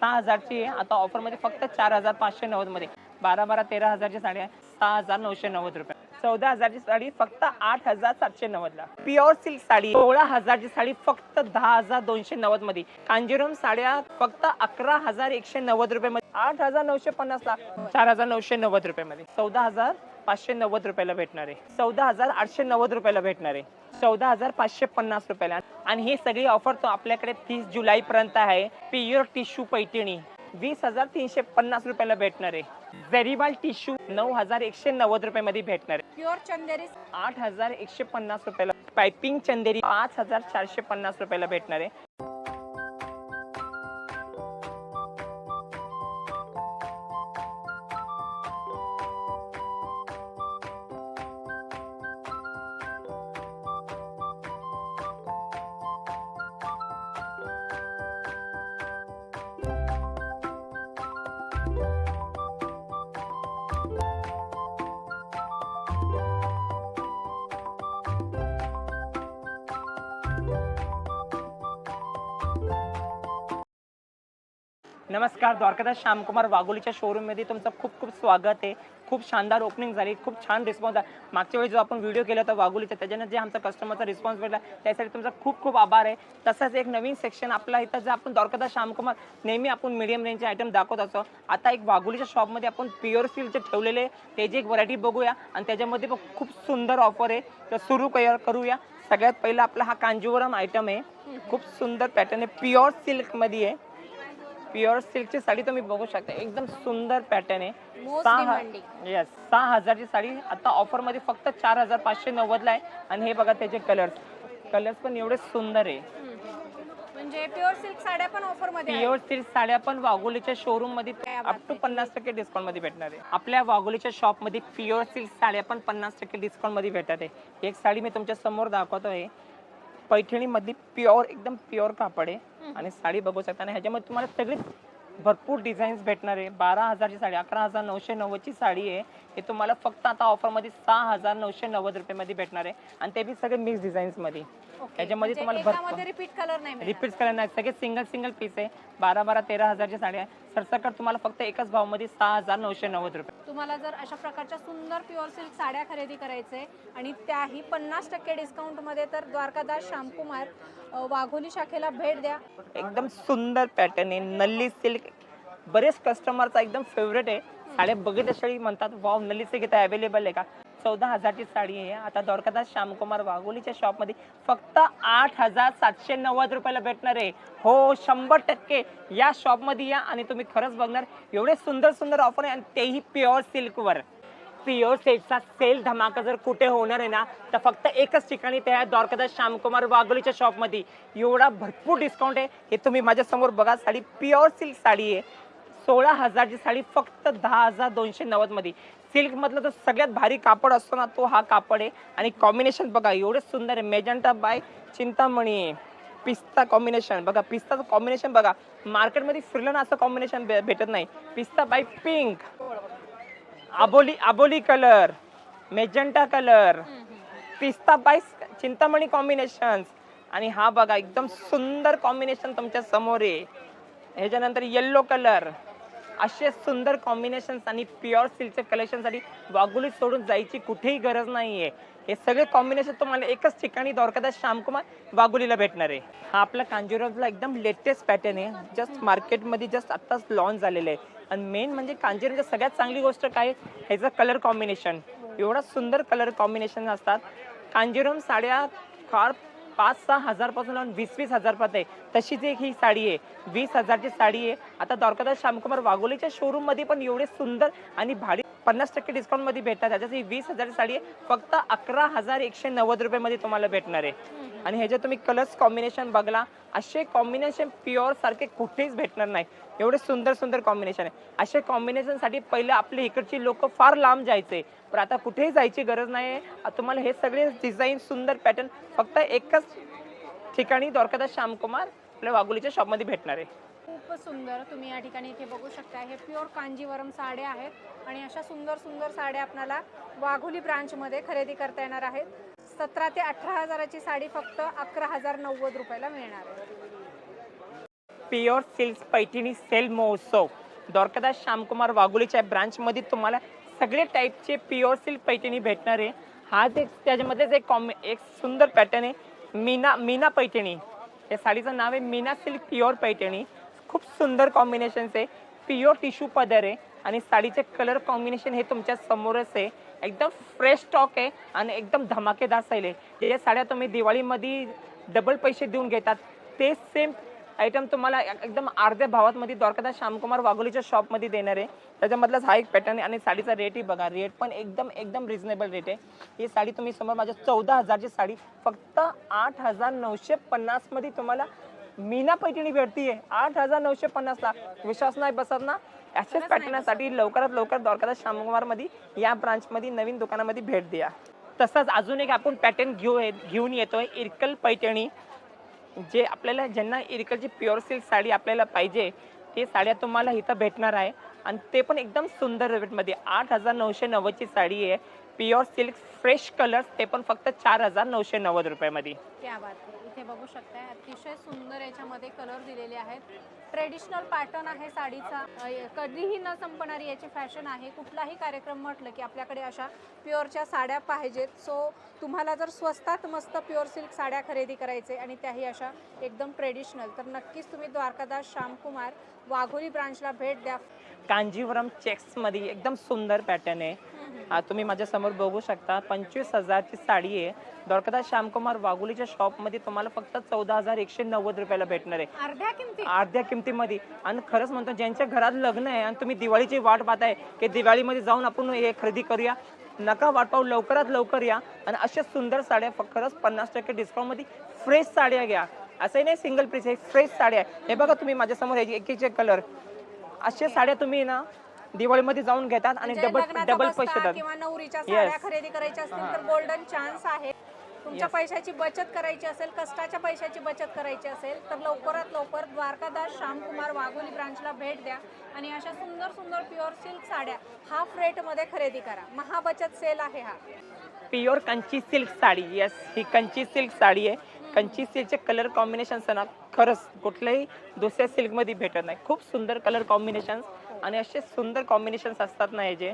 सहा हजारची आहे आता ऑफरमध्ये फक्त चार हजार पाचशे नव्वदमध्ये. बारा बारा तेरा हजारची साडी आहे. सहा हजार नऊशे नव्वद रुपये. चौदा हजारची साडी फक्त आठ हजार सातशे नव्वदला प्युअर सिल्क साडी सोळा हजारची साडी फक्त दहा हजार दोनशे नव्वदमध्ये. कांजीरम साड्या फक्त अकरा हजार एकशे नव्वद रुपये मध्ये. आठ हजार नऊशे पन्नास ला. चार हजार नऊशे नव्वद रुपये मध्ये. चौदा हजार पाचशे नव्वद रुपयाला भेटणार. आहे चौदा हजार आठशे नव्वद रुपयाला भेटणार. आहे चौदा हजार पाचशे पन्नास रुपयाला. आणि ही सगळी ऑफर तो आपल्याकडे तीस जुलै पर्यंत आहे. Pure tissue Paithani. वीस हजार तीनशे पन्नास रुपयाला भेटणार आहे. झेरिबाल टिश्यू नऊ हजार एकशे नव्वद रुपयामध्ये भेटणार आहे. प्युअर चंदेरी आठ हजार एकशे पन्नास रुपयाला पायपिंग चंदेरी पाच हजार चारशे पन्नास रुपयाला भेटणार आहे. नमस्कार द्वारकादास श्यामकुमार वाघोलीच्या शोरूममध्ये तुमचं खूप खूप स्वागत आहे. खूप शानदार ओपनिंग झाली खूप छान रिस्पॉन्स आहे मागच्या वेळी जो आपण व्हिडिओ केला होता वाघोलीचा त्याच्यानं जे आमचा कस्टमरचा रिस्पॉन्स भेटला त्यासाठी तुमचा खूप खूप आभार आहे. तसंच एक नवीन सेक्शन आपला इथं जे आपण द्वारकादास श्यामकुमार नेहमी आपण मीडियम रेंजचे आयटम दाखवत असतो. आता एक वाघोलीच्या शॉपमध्ये आपण प्युअर सिल्कचे ठेवलेले त्याची एक व्हरायटी बघूया. आणि त्याच्यामध्ये पण खूप सुंदर ऑफर आहे. तर सुरू करूया. सगळ्यात पहिला आपला हा कांजीवरम आयटम आहे. खूप सुंदर पॅटर्न आहे. प्युअर सिल्कमध्ये आहे. प्युअर सिल्कची साडी तुम्ही बघू शकता. एकदम सुंदर पॅटर्न आहे. सहा. येस सहा हजारची साडी. आता ऑफरमध्ये फक्त चार हजार पाचशे नव्वदला आहे. आणि हे बघा त्याचे कलर्स कलर्स पण एवढे सुंदर आहे. म्हणजे प्युअर सिल्क साड्या पण ऑफरमध्ये. प्युअर सिल्क साड्या पण वाघोलीच्या शोरूममध्ये अप टू आहे. पन्नास टक्के डिस्काउंटमध्ये भेटणार आहे. आपल्या वाघोलीच्या शॉपमध्ये प्युअर सिल्क साड्या पण पन्नास टक्के डिस्काउंटमध्ये भेटत आहे. एक साडी मी तुमच्यासमोर दाखवतोय. पैठणी मध्ये प्युअर एकदम प्युअर कापड आहे. आणि साडी बघू शकता. आणि ह्याच्यामध्ये तुम्हाला सगळी भरपूर डिझाईन्स भेटणार आहे. बारा हजारची साडी अकरा हजार नऊशे नव्वदची साडी आहे. हे तुम्हाला फक्त आता ऑफरमध्ये सहा हजार नऊशे नव्वद रुपयामध्ये भेटणार आहे. आणि ते बी सगळे मिक्स डिझाईन्समध्ये Okay. त्याच्यामध्ये म्हणजे तुम्हाला भरपूर रिपीट कलर नाही. रिपीट कलर नाही. सगळे सिंगल सिंगल पीस आहे. बारा बारा तेरा हजारची साडी आहे. सरसकट तुम्हाला फक्त एकच भावमध्ये सहा हजार नऊशे नव्वद रुपये. तुम्हाला जर अशा प्रकारच्या सुंदर प्युअर सिल्क साड्या खरेदी करायचे आणि त्याही पन्नास टक्के डिस्काउंटमध्ये तर द्वारकादास श्यामकुमार अ, वाघोली शाखेला भेट द्या. एकदम सुंदर पॅटर्न आहे. नल्ली सिल्क बरेच कस्टमरचा एकदम फेवरेट आहे. साड्या बघितल्या म्हणतात वाव नलीचे घेता अवेलेबल आहे का? चौदा हजारची साडी आहे. आता द्वारकादास श्यामकुमार वाघोलीच्या शॉपमध्ये फक्त आठ हजार सातशे नव्वद रुपयाला भेटणार आहे. हो शंभर टक्के या शॉपमध्ये या आणि तुम्ही खरंच बघणार एवढे सुंदर सुंदर ऑफर आहे आणि तेही प्युअर सिल्कवर प्युअर सेटचा सेल धमाका जर कुठे होणार आहे ना तर फक्त एकच ठिकाणी ते आहे द्वारकादास श्यामकुमार वाघोलीच्या शॉपमध्ये एवढा भरपूर डिस्काउंट आहे. हे तुम्ही माझ्यासमोर बघा साडी प्युअर सिल्क साडी आहे. सोळा हजारची साडी फक्त दहा हजार दोनशे नव्वदमध्ये सिल्कमधलं तर सगळ्यात भारी कापड असतो ना तो हा कापड आहे. आणि कॉम्बिनेशन बघा एवढे सुंदर आहे. मेजंटा बाय चिंतामणी. पिस्ता कॉम्बिनेशन बघा पिस्ताचं कॉम्बिनेशन बघा. मार्केटमध्ये फिरलं ना असं कॉम्बिनेशन भेटत नाही. पिस्ता बाय पिंक आबोली आबोली कलर मेजंटा कलर पिस्ता बाय चिंतामणी कॉम्बिनेशन आणि हा बघा एकदम सुंदर कॉम्बिनेशन तुमच्यासमोर आहे. ह्याच्यानंतर येल्लो कलर असे सुंदर कॉम्बिनेशन्स आणि प्युअर सिल्कच्या कलेक्शनसाठी वाघोली सोडून जायची कुठेही गरज नाहीये. हे सगळे कॉम्बिनेशन तुम्हाला एकच ठिकाणी द्वारकादास श्यामकुमार वाघोलीला भेटणार आहे. हा आपला कांजीवरमला एकदम लेटेस्ट पॅटर्न आहे. जस्ट मार्केटमध्ये जस्ट आत्ताच लॉन्च झालेलं आहे. आणि मेन म्हणजे कांजीवरमच्या सगळ्यात चांगली गोष्ट काय? आहे? ह्याचं कलर कॉम्बिनेशन एवढा सुंदर कलर कॉम्बिनेशन असतात. कांजीवरम साड्या फार पाच सहा हजारपासून लावून वीस वीस हजारपर्यंत आहे. तशीच एक ही साडी आहे. वीस हजारची साडी आहे. आता द्वारकादास श्यामकुमार वाघोलीच्या शोरूममध्ये पण एवढे सुंदर आणि भाडी पन्नास टक्के डिस्काउंटमध्ये भेटतात. त्याच्यात ही वीस हजार साडी फक्त अकरा हजार एकशे नव्वद रुपये मध्ये तुम्हाला भेटणार आहे. आणि ह्याच्यात तुम्ही कलर्स कॉम्बिनेशन बघला असे कॉम्बिनेशन प्युअर सारखे कुठेच भेटणार नाही. एवढे सुंदर सुंदर कॉम्बिनेशन आहे. असे कॉम्बिनेशनसाठी पहिले आपले इकडची लोक फार लांब जायचे. पण आता कुठेही जायची गरज नाही आहे तुम्हाला हे सगळे डिझाईन सुंदर पॅटर्न फक्त एकच ठिकाणी द्वारकादास श्यामकुमार आपल्या वाघोलीच्या शॉपमध्ये भेटणार आहे. खूपच सुंदर तुम्ही या ठिकाणी इथे बघू शकता. हे प्युअर कांजीवरम साड्या आहेत आणि अशा सुंदर सुंदर साड्या आपल्याला वाघोली ब्रांचमध्ये खरेदी करता येणार आहेत. सतरा ते अठरा हजाराची साडी फक्त अकरा हजार नव्वद रुपयाला मिळणार आहे. प्युअर सिल्क पैठणी सेल महोत्सव. द्वारकादास श्यामकुमार वाघोलीच्या ब्रांचमध्ये तुम्हाला सगळे टाईपचे प्युअर सिल्क पैठणी भेटणार आहे. हा ते त्याच्यामध्येच एक कॉम्बि एक सुंदर पॅटर्न आहे. मीना मीना पैठणी. या साडीचं नाव आहे मीना सिल्क प्युअर पैठणी. खूप सुंदर कॉम्बिनेशन्स आहे. प्युअर टिश्यू पदर आहे. आणि साडीचे कलर कॉम्बिनेशन हे तुमच्या समोरच आहे. एकदम फ्रेश स्टॉक आहे आणि एकदम धमाकेदार साईल आहे. ज्या साड्या तुम्ही दिवाळीमध्ये डबल पैसे देऊन घेतात. ते सेम आयटम तुम्हाला एक- एकदम अर्ध्या भावातमध्ये द्वारकादास श्यामकुमार वाघोलीच्या शॉपमध्ये देणार आहे. त्याच्यामधलाच हा एक पॅटर्न आहे आणि साडीचा रेटही बघा रेट पण एकदम एकदम रिझनेबल रेट आहे. ही साडी तुम्ही समोर माझ्या चौदा हजारची साडी फक्त आठ हजार नऊशे पन्नासमध्ये तुम्हाला मीना पैठणी भेटतीये आठ हजार नऊशे पन्नासला विश्वास नाही बसत ना? अशाच पॅटर्नसाठी लवकरात लवकर द्वारकादास श्यामकुमारमध्ये या ब्रांचमध्ये नवीन दुकानामध्ये भेट द्या. तसंच अजून एक आपण पॅटर्न घेऊ घेऊन येतोय. इरकल पैठणी. जे आपल्याला ज्यांना इरकलची प्युअर सिल्क साडी आपल्याला पाहिजे ते साड्या तुम्हाला इथं भेटणार आहे. आणि ते पण एकदम सुंदर रेटमध्ये. आठ हजार नऊशे नव्वदची साडी आहे. प्युअर सिल्क फ्रेश कलर्स ते पण फक्त चार हजार नऊशे नव्वद रुपयामध्ये. क्या बात आहे इथे बघू शकताय अतिशय सुंदर याच्यामध्ये कलर दिलेले आहेत. ट्रेडिशनल पॅटर्न आहे साडीचा. अ, कधीही न संपणारी याची फॅशन आहे. कुठलाही कार्यक्रम म्हटलं की आपल्याकडे अशा प्युअरच्या साड्या पाहिजेत. सो तुम्हाला जर स्वस्तात मस्त प्युअर सिल्क साड्या खरेदी करायचे आणि त्याही अशा एकदम ट्रेडिशनल तर नक्कीच तुम्ही द्वारकादास श्यामकुमार वाघोली ब्रांचला भेट द्या. कांजीवरम चेक्समध्ये एकदम सुंदर पॅटर्न आहे. हा तुम्ही माझ्यासमोर बघू शकता पंचवीस हजारची साडी आहे. द्वारकादास श्यामकुमार वाघोलीच्या शॉपमध्ये तुम्हाला फक्त चौदा हजार एकशे नव्वद रुपयाला भेटणार आहे. अर्ध्या किमती? अर्ध्या किमतीमध्ये. आणि खरंच म्हणतो ज्यांच्या घरात लग्न आहे आणि तुम्ही दिवाळीची वाट पाहताय की दिवाळीमध्ये जाऊन आपण हे खरेदी करूया. नका वाट पाहू लवकरात लवकर या. आणि अशा सुंदर साड्या खरंच पन्नास टक्के डिस्काउंटमध्ये फ्रेश साड्या घ्या. असंही नाही सिंगल पीस आहे फ्रेश साड्या आहे. हे बघा तुम्ही माझ्यासमोर ह्याचे एकीचे कलर अशा साड्या तुम्ही ना दिवाळीमध्ये जाऊन घेतात आणि म्हणजे डबल लग्नाचा डबल बस्ता पैसे देतात. किंवा नवरीच्या साड्या Yes. खरेदी करायच्या असतील तर गोल्डन चान्स आहे. तुमच्या Yes. पैशाची बचत करायची असेल कष्टाच्या पैशाची बचत करायची असेल तर लवकरात लवकर द्वारकादास श्यामकुमार वाघोली ब्रांचला भेट द्या. आणि अशा सुंदर सुंदर प्युअर सिल्क साड्या हाफ रेटमध्ये खरेदी करा. महाबचत सेल आहे हा. Pure Kanchi silk sari. Yes ही कंची सिल्क साडी आहे. कंची सिल्कचे कलर कॉम्बिनेशन ना खरंच कुठल्याही दुसऱ्या सिल्कमध्ये भेटत नाही. खूप सुंदर कलर कॉम्बिनेशन आणि असे सुंदर कॉम्बिनेशन्स असतात ना याचे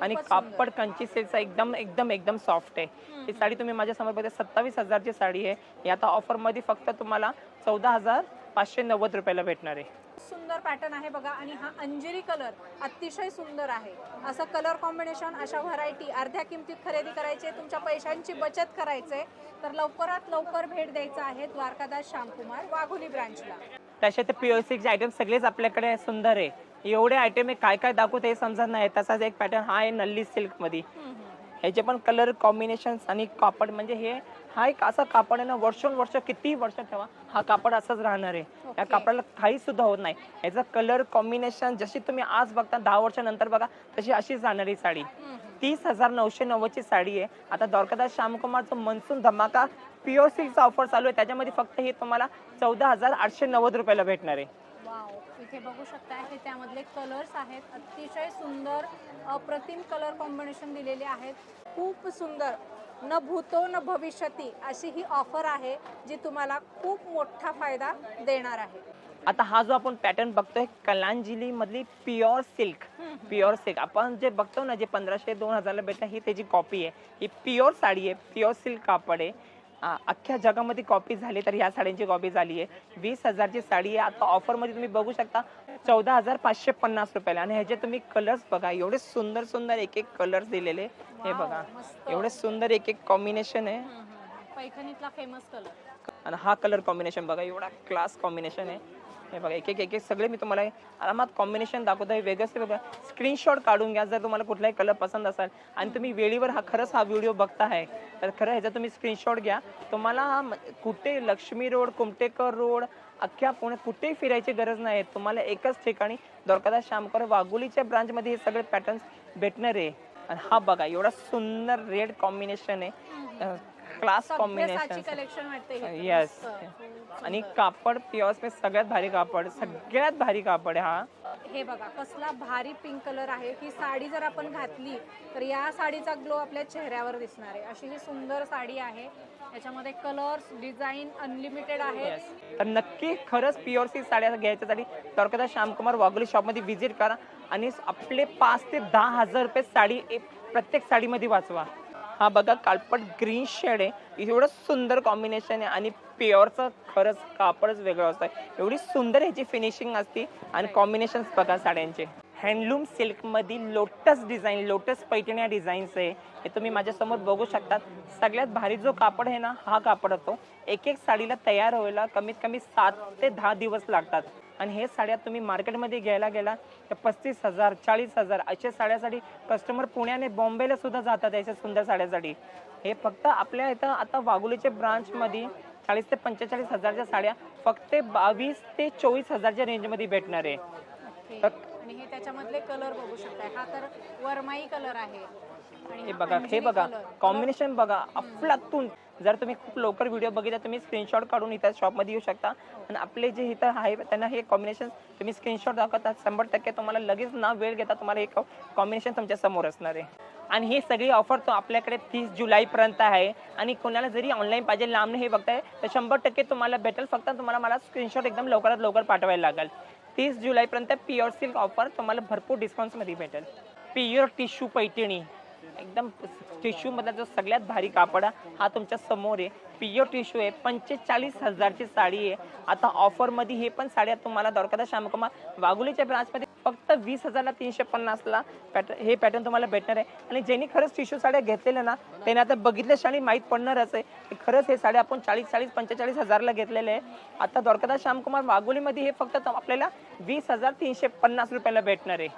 आणि. कापड कंची सिल्कचा एकदम एकदम एकदम सॉफ्ट आहे. ही साडी तुम्ही माझ्यासमोर बघते सत्तावीस हजारची साडी आहे. ही आता ऑफरमध्ये फक्त तुम्हाला चौदा हजार पाचशे नव्वद रुपयाला भेटणार आहे. सुंदर पॅटर्न आहे बघा. आणि हा अंजिरी कलर अतिशय सुंदर आहे. असं कलर कॉम्बिनेशन अशा व्हरायटी अर्ध्या किमतीत खरेदी करायचे तुमच्या पैशांची बचत करायचे तर लवकरात लवकर भेट द्यायचं आहे द्वारकादास श्यामकुमार वाघोली ब्रांचला तसे ते प्युअर सिल्कचे आयटम सगळेच आपल्याकडे सुंदर आहे. एवढे आयटम आहे काय काय दाखवत हे समजत नाही. तसाच एक पॅटर्न हा आहे नल्ली सिल्कमध्ये ह्याचे पण कलर कॉम्बिनेशन्स आणि कापड म्हणजे हे हा एक असा कापड आहे ना वर्षोनवर्ष किती वर्ष ठेवा हा कापड असाच राहणार आहे. या. कापडाला काही सुद्धा होत नाही. याचा कलर कॉम्बिनेशन जशी तुम्ही आज बघता दहा वर्षानंतर बघा तशी अशीच राहणार ही साडी. तीस हजार नऊशे नव्वदची साडी आहे. आता द्वारकादास श्यामकुमारचं मनसून धमाका प्युअर सिल्कचा ऑफर चालू आहे. त्याच्यामध्ये फक्त हे तुम्हाला चौदा हजार आठशे नव्वद रुपयाला भेटणार आहे. वाव इथे बघू शकता हे त्यामधले कलर्स आहेत. अतिशय सुंदर अप्रतिम कलर कॉम्बिनेशन दिलेले आहेत. खूप सुंदर. न भूतो न भविष्यती अशी ही ऑफर आहे जी तुम्हाला खूप मोठा फायदा देणार आहे. आता हा जो आपण पॅटर्न बघतोय कलांजिली मधली प्युअर सिल्क प्युअर सिल्क आपण जे बघतो ना जे पंधराशे दोन हजारला भेटतं ही त्याची कॉपी आहे. ही प्युअर साडी आहे प्युअर सिल्क कापड आहे. अख्ख्या जगामध्ये कॉपी झाली तर ह्या साड्यांची कॉपी झाली आहे वीस हजारची साडी आहे. आता ऑफरमध्ये तुम्ही बघू शकता चौदा हजार पाचशे पन्नास रुपयाला. आणि ह्याचे तुम्ही कलर्स बघा. एवढे सुंदर सुंदर एक एक कलर्स दिलेले. हे बघा. एवढे सुंदर एक एक कॉम्बिनेशन आहे पैठणीतला फेमस कलर आणि हा कलर कॉम्बिनेशन बघा. एवढा क्लास कॉम्बिनेशन आहे. हे बघा एक एक एक एक सगळे मी तुम्हाला आरामात कॉम्बिनेशन दाखवतो. आहे वेगळंच ते वेगळं स्क्रीनशॉट काढून घ्या. जर तुम्हाला कुठलाही कलर पसंत असेल आणि तुम्ही वेळेवर हा खरंच हा व्हिडिओ बघताय तर खरं ह्याचा तुम्ही स्क्रीनशॉट घ्या. तुम्हाला हा कुठे लक्ष्मी रोड कुमटेकर रोड अख्ख्या पुण्यात कुठेही फिरायची गरज नाही. तुम्हाला एकच ठिकाणी द्वारकादास श्यामकर वाघोलीच्या ब्रांचमध्ये हे सगळे पॅटर्न्स भेटणार आहे. आणि हा बघा एवढा सुंदर रेड कॉम्बिनेशन आहे. क्लास कॉम्बिनेशन कलेक्शन वाटते. खूप आणि. कापड पिओस में सगळ्यात भारी कापड सगळ्यात भारी कापड आहे हा. हे बघा कसला भारी पिंक कलर आहे. ही साडी जर आपण घातली तर या साडीचा ग्लो आपल्या चेहऱ्यावर दिसणार आहे. अशी ही सुंदर साडी आहे. याच्यामध्ये कलर्स डिझाईन अनलिमिटेड आहे. तर नक्की खरंच प्युअर सिल्क साड्या घ्यायच्यासाठी तारखेदा श्यामकुमार वाघोली शॉपमध्ये व्हिजिट करा आणि आपले पाच ते दहा हजार रुपये साडी एक- प्रत्येक साडीमध्ये वाचवा. हा बघा काळपट ग्रीन शेड आहे. एवढं सुंदर कॉम्बिनेशन आहे आणि प्युअरचं खरंच कापडच वेगळं असतं. एवढी सुंदर ह्याची फिनिशिंग असते. आणि कॉम्बिनेशन्स बघा साड्यांचे. हँडलूम सिल्कमध्ये लोटस डिझाईन लोटस पैठण्या डिझाईन्स आहे. हे तुम्ही माझ्यासमोर बघू शकतात. सगळ्यात भारी जो कापड आहे ना हा कापड असतो. एक एक साडीला तयार व्हायला कमीत कमी सात ते दहा दिवस लागतात. आणि हे साड्या तुम्ही मार्केटमध्ये घ्यायला गेला तर पस्तीस हजार चाळीस हजार अशा साड्यासाठी कस्टमर पुण्याने बॉम्बेला सुद्धा जातात याच्या सुंदर साड्यासाठी हे फक्त आपल्या इथं आता वाघोलीच्या ब्रांचमध्ये चाळीस ते पंचेचाळीस हजारच्या साड्या फक्त बावीस ते चोवीस हजारच्या रेंजमध्ये भेटणार आहे. तर- आणि हे त्याच्यामधले कलर बघू शकताय हा तर वरमाई कलर आहे आणि हे बघा हे बघा. कॉम्बिनेशन बघा अफलातून जर तुम्ही खूप लवकर व्हिडिओ बघितला तुम्ही स्क्रीनशॉट काढून इथं शॉपमध्ये येऊ शकता. आणि आपले जे इथं आहे त्यांना हे कॉम्बिनेशन तुम्ही स्क्रीनशॉट दाखवता शंभर टक्के तुम्हाला लगेच ना वेळ घेता तुम्हाला हे कॉम्बिनेशन तुमच्यासमोर असणार आहे. आणि ही सगळी ऑफर तो आपल्याकडे तीस जुलैपर्यंत आहे. आणि कोणाला जरी ऑनलाईन पाहिजे लांब हे बघताय तर शंभर टक्के तुम्हाला भेटेल. फक्त तुम्हाला मला स्क्रीनशॉट एकदम लवकरात लवकर पाठवायला लागेल. तीस जुलैपर्यंत प्युअर सिल्क ऑफर तुम्हाला भरपूर डिस्काउंट्समध्ये भेटेल. Pure tissue Paithani. एकदम टिश्यू मधला जो सगळ्यात भारी कापड हा तुमच्यासमोर आहे. पिओ टिश्यू आहे. पंचेचाळीस हजारची साडी आहे. आता ऑफरमध्ये हे पण साड्या तुम्हाला दरकदा श्यामकुमार वाघोलीच्या ब्रांचमध्ये फक्त वीस हजारला तीनशे पन्नासला पॅटर्न हे पॅटर्न तुम्हाला भेटणार आहे. आणि ज्यांनी खरंच टिश्यू साड्या घेतलेल्या ना त्यांनी आता बघितल्याशिवाय माहीत पडणारच आहे की खरंच हे साड्या आपण चाळीस चाळीस पंचेचाळीस हजारला घेतलेले आहे. आता द्वारकादास श्यामकुमार वाघोलीमध्ये हे फक्त आपल्याला वीस हजार तीनशे पन्नास रुपयाला भेटणार आहे.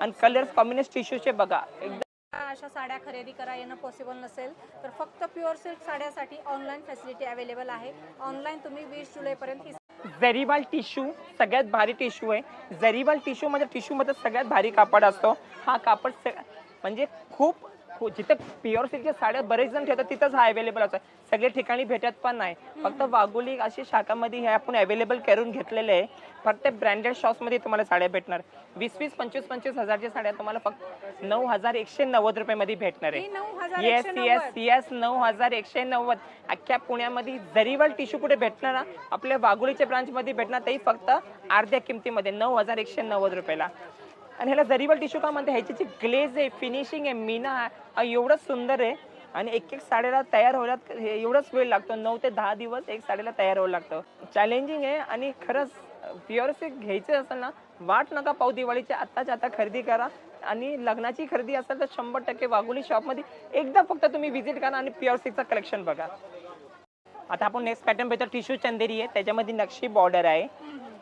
आणि कलर्स कॉम्बिनेशन टिश्यूचे बघा. एकदम अशा साड्या खरेदी करा येणं पॉसिबल नसेल तर फक्त प्युअर सिल्क साड्यासाठी ऑनलाईन फॅसिलिटी अवेलेबल आहे. ऑनलाईन तुम्ही वीस जुलैपर्यंत ही जरीवाल टिश्यू सगळ्यात भारी टिश्यू आहे. जरीवाल टिश्यू म्हणजे टिश्यूमध्ये सगळ्यात भारी कापड असतो. हा कापड स- म्हणजे खूप जिथं प्युअर सिल्कच्या साड्या बरेच जण ठेवतात तिथंच हा अवेलेबल असतो सगळे ठिकाणी भेटत पण नाही. फक्त वाघोली अशी शाखामध्ये हे आपण अवेलेबल करून घेतलेले आहे. फक्त ब्रँडेड शॉप्समध्ये तुम्हाला साड्या भेटणार. वीस वीस पंचवीस पंचवीस हजारच्या साड्या तुम्हाला फक्त नऊ हजार एकशे नव्वद रुपयामध्ये भेटणार आहे. Yes yes. येस नऊ हजार एकशे नव्वद. अख्ख्या पुण्यामध्ये जरीवाल टिश्यू कुठे भेटणार ना आपल्या वाघोलीच्या ब्रांचमध्ये भेटणार तेही फक्त अर्ध्या किमतीमध्ये नऊ हजार एकशे नव्वद रुपयाला. आणि ह्याला जरीबल टिश्यू का म्हणते ह्याची जी ग्लेज आहे फिनिशिंग आहे मीना आहे एवढंच सुंदर आहे. आणि एक एक साडीला तयार होण्यात हे एवढंच वेळ लागतो. नऊ ते दहा दिवस एक साडीला तयार व्हावं लागतं. चॅलेंजिंग आहे आणि खरंच प्युअर घ्यायचे असेल ना वाट नका पाऊ दिवाळीची. आत्ताच्या आता खरेदी करा. आणि लग्नाची खरेदी असेल तर शंभर टक्के वाघोली शॉपमध्ये एकदा फक्त तुम्ही व्हिजिट करा आणि प्युअर सिल्कचं कलेक्शन बघा. आता आपण नेक्स्ट पॅटर्न भेटतो टिश्यू चंदेरी आहे. त्याच्यामध्ये नक्षी बॉर्डर आहे.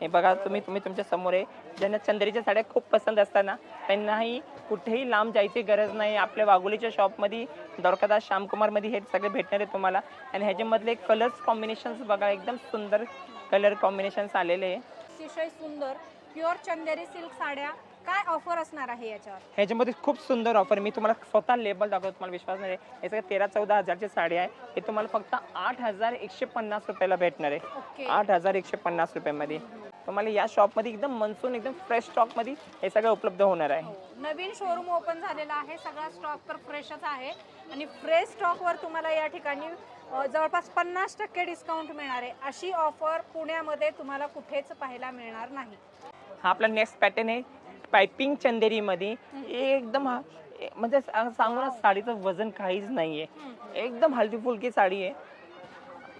हे बघा तुम्ही तुम्ही तुमच्यासमोर आहे. ज्यांना चंदेरीच्या साड्या खूप पसंत असताना त्यांनाही कुठेही लांब जायची गरज नाही. आपल्या वाघोलीच्या शॉपमध्ये द्वारकादास श्यामकुमारमध्ये हे सगळे भेटणार आहे तुम्हाला. आणि ह्याच्यामधले कलर्स कॉम्बिनेशन्स बघा एकदम सुंदर कलर कॉम्बिनेशन्स आलेले आहे. अतिशय सुंदर प्युअर चंदेरी सिल्क साड्या. काय ऑफर असणार आहे याच्यावर? ह्याच्यामध्ये खूप सुंदर ऑफर मी तुम्हाला स्वतः लेबल दाखवतो तुम्हाला विश्वास नाही. हे सगळं तेरा चौदा हजारची साडी आहे. हे तुम्हाला फक्त आठ हजार एकशे पन्नास रुपयाला भेटणार आहे. ओके. आठ हजार एकशे पन्नास रुपयामध्ये. तुम्हाला या शॉपमध्ये एकदम मनसून एकदम फ्रेश स्टॉकमध्ये हे सगळं उपलब्ध होणार आहे. हो. नवीन शोरूम ओपन झालेला आहे. सगळा स्टॉक तर फ्रेशच आहे. आणि फ्रेश स्टॉकवर तुम्हाला या ठिकाणी अ, जवळपास पन्नास टक्के डिस्काउंट मिळणार आहे. अशी ऑफर पुण्यामध्ये तुम्हाला कुठेच पाहायला मिळणार नाही. हा आपला नेक्स्ट पॅटर्न आहे. पायपिंग चंदेरीमध्ये एकदम हा म्हणजे सांगू ना साडीचं वजन काहीच नाही आहे एकदम हलकी फुलकी साडी आहे.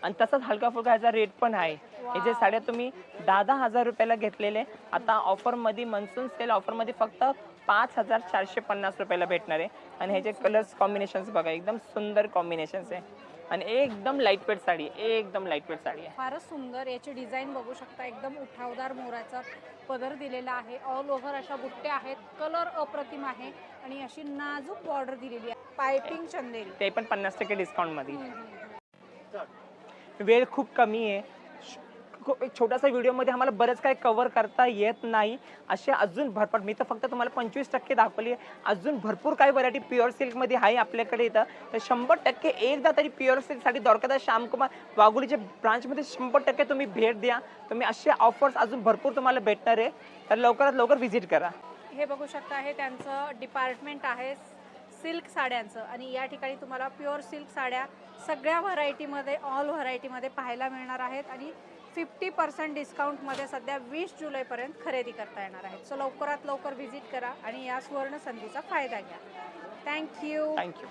आणि तसाच हलका फुलका ह्याचा रेट पण आहे. हे जे साड्या तुम्ही दहा दहा हजार रुपयाला घेतलेले आता ऑफरमध्ये मनसून सेल ऑफरमध्ये फक्त पाच हजार चारशे पन्नास रुपयाला भेटणार आहे. आणि ह्याचे कलर्स कॉम्बिनेशन्स बघा एकदम सुंदर कॉम्बिनेशन्स आहे. आणि एकदम लाइट वेट साडी आहे एकदम लाइट वेट साडी आहे. फारच सुंदर याची डिझाईन बघू शकता. एकदम उठावदार मोराचा पदर दिलेला आहे. ऑल ओव्हर अशा बुट्ट्या आहेत. कलर अप्रतिम आहे. आणि अशी नाजूक बॉर्डर दिलेली आहे. पायपिंग चंदेरी ते पण पन्नास टक्के डिस्काउंटमध्ये. वेळ खूप कमी आहे. एक छोटासा व्हिडिओमध्ये आम्हाला बरंच काही कव्हर करता येत नाही. असे अजून भरपूर मी तर फक्त तुम्हाला पंचवीस टक्के दाखवली आहे. अजून भरपूर काही व्हरायटी प्युअर सिल्कमध्ये आहे आपल्याकडे इथं. तर शंभर टक्के एकदा तरी प्युअर सिल्कसाठी द्वारकादास श्यामकुमार वाघोलीच्या ब्रांचमध्ये शंभर टक्के तुम्ही भेट द्या. तुम्ही असे ऑफर्स अजून भरपूर तुम्हाला भेटणार आहे. तर लवकरात लवकर व्हिजिट करा. हे बघू शकता हे त्यांचं डिपार्टमेंट आहे सिल्क साड्यांचं. आणि या ठिकाणी तुम्हाला प्युअर सिल्क साड्या सगळ्या व्हरायटीमध्ये ऑल व्हरायटीमध्ये पाहायला मिळणार आहेत. आणि फिफ्टी पर्सेंट डिस्काउंटमध्ये सध्या वीस जुलैपर्यंत खरेदी करता येणार आहेत. सो लवकरात लवकर व्हिजिट करा आणि या सुवर्ण संधीचा फायदा घ्या. Thank you thank you